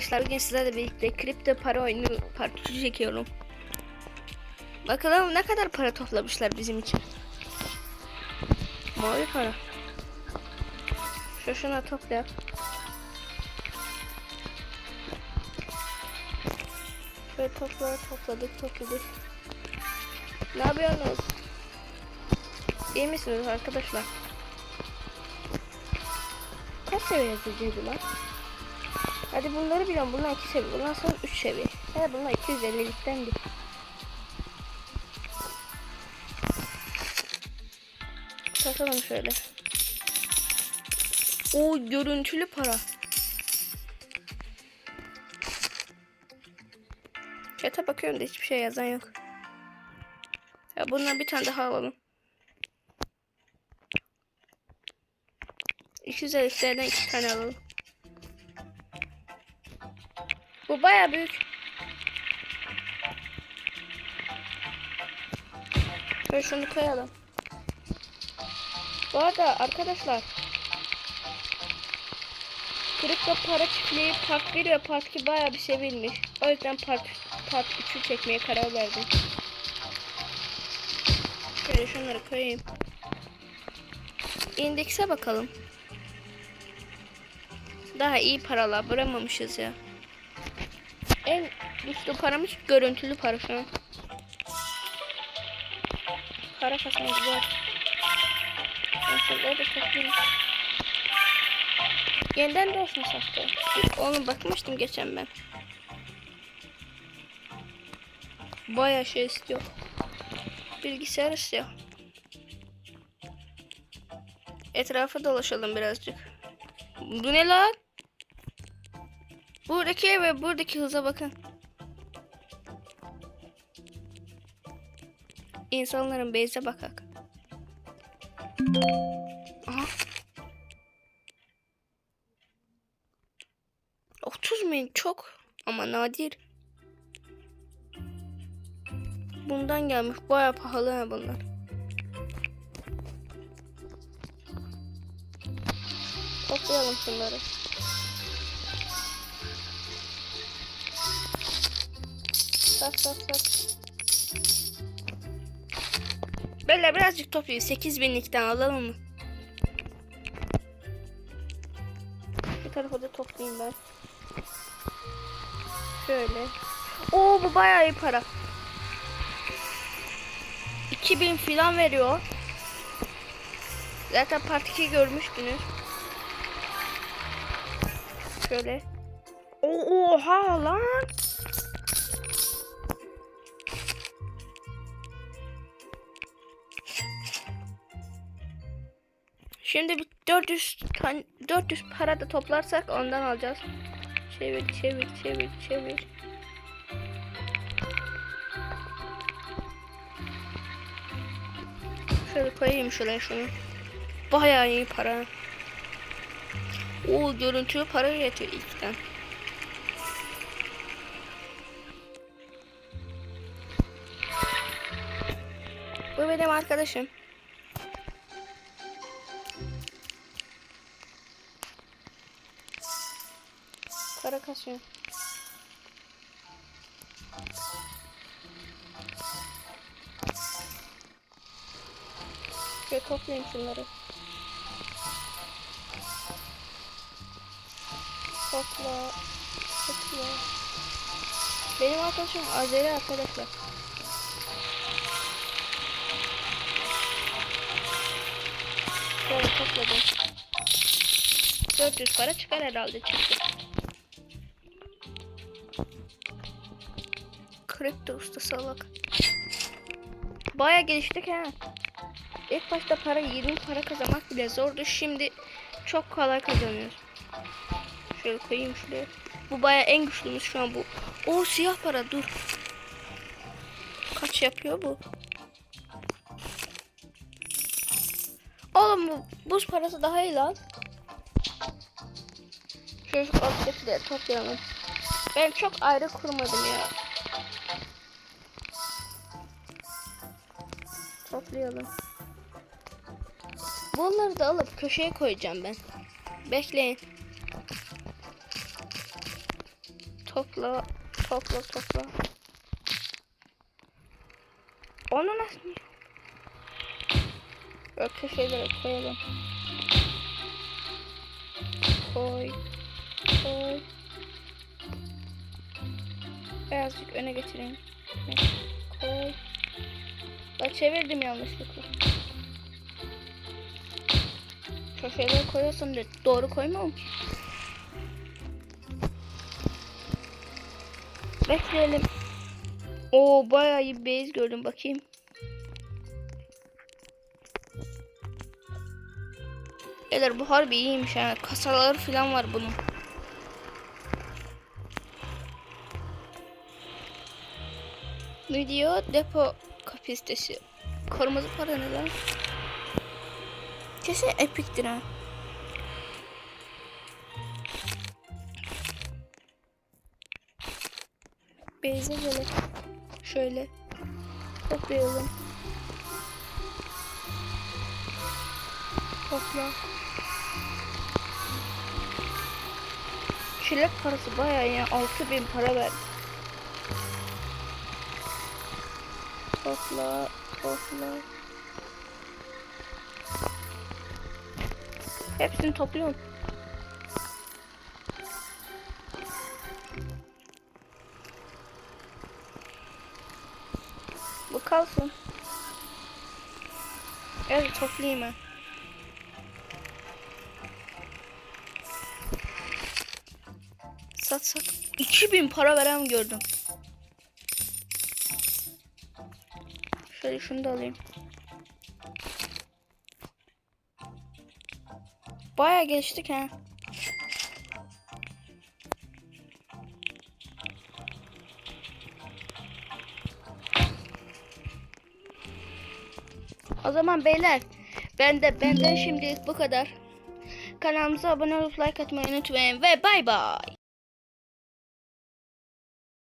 Arkadaşlar bugün sizlerle birlikte kripto para oyunu part 3 çekiyorum. Bakalım ne kadar para toplamışlar bizim için. Mavi para. Şu topla. Şöyle topla topladık topladık. Ne yapıyorsunuz? İyi misiniz arkadaşlar? Kaç seviye yazıcıydı lan? Hadi bunları biliyorum. Bunlar 2 seviye. Bunlar sonra 3 seviye. Ya bunlar 250'liktendi. Takalım şöyle. O görüntülü para. Chat'e bakıyorum da hiçbir şey yazan yok. Ya bundan bir tane daha alalım. 250'lerden iki tane alalım. Bu baya büyük. Şöyle şunu koyalım. Bu arada arkadaşlar Kripto para çiftliği part 1 ve part 2 baya bir sevilmiş. O yüzden part, part 3'ü çekmeye karar verdim. Şöyle şunları koyayım. İndekse bakalım. Daha iyi paralar bıramamışız ya. En güçlü paramız görüntülü para şu. Para kasmamız var. Şunları da toplayayım. Yeniden de sattı. Onu bakmıştım geçen ben. Baya şey istiyor. Bilgisayar istiyor. Etrafa dolaşalım birazcık. Bu ne lan? Buradaki ve buradaki hıza bakın. İnsanların beyze bakak. Aha. 30 bin çok ama nadir. Bundan gelmiş baya pahalı ha bunlar. Toplayalım şunları. Sat sat sat. Böyle birazcık toplayayım. 8000'likten alalım mı? Bu tarafa da toplayayım ben. Şöyle. Oo bu bayağı iyi para. 2000 filan veriyor. Zaten part 2 görmüştünüz. Şöyle. Oo, oha lan. Şimdi bir 400 tane 400 para da toplarsak ondan alacağız. Çevir çevir çevir çevir. Şöyle koyayım şuraya şunu. Bayağı iyi para. O görüntülü para yetiyor ilkten. Bu benim arkadaşım. Para kasıyor. Şöyle toplayayım şunları. Topla. Topla. Benim arkadaşım Azeri arkadaşlar. Şöyle topladım. 400 para çıkar herhalde çıktı. Kripto usta salak. Baya geliştik ha. İlk başta para 20 para kazanmak bile zordu. Şimdi çok kolay kazanıyoruz. Şöyle koyayım şuraya. Bu baya en güçlümüz şu an bu. O siyah para dur. Kaç yapıyor bu? Oğlum bu buz parası daha iyi lan. Şöyle şu alttakileri toplayalım. Ben çok ayrı kurmadım ya. Toplayalım. Bunları da alıp köşeye koyacağım ben. Bekleyin. Topla, topla, topla. Onu nasıl? Böyle köşelere koyalım. Koy, koy. Birazcık öne getireyim. Koy. Ben çevirdim yanlışlıkla. Köşelere koyuyorsun de doğru koymam ki. Bekleyelim. Oo bayağı iyi base gördüm bakayım. Beyler bu harbi iyiymiş ha. Kasaları falan var bunun. Video depo kapasitesi. Kırmızı para ne lan? Kesin epiktir ha. Beyze böyle. Şöyle. Toplayalım. Topla. Çilek parası bayağı ya. 6000 para ver. Topla. Topla. Hepsini topluyorum. Bu kalsın. Evet toplayayım ben. Sat sat. 2000 para veren gördüm. Şöyle şunu da alayım. Baya geçtik ha. O zaman beyler ben de benden şimdilik bu kadar. Kanalımıza abone olup like atmayı unutmayın ve bay bay.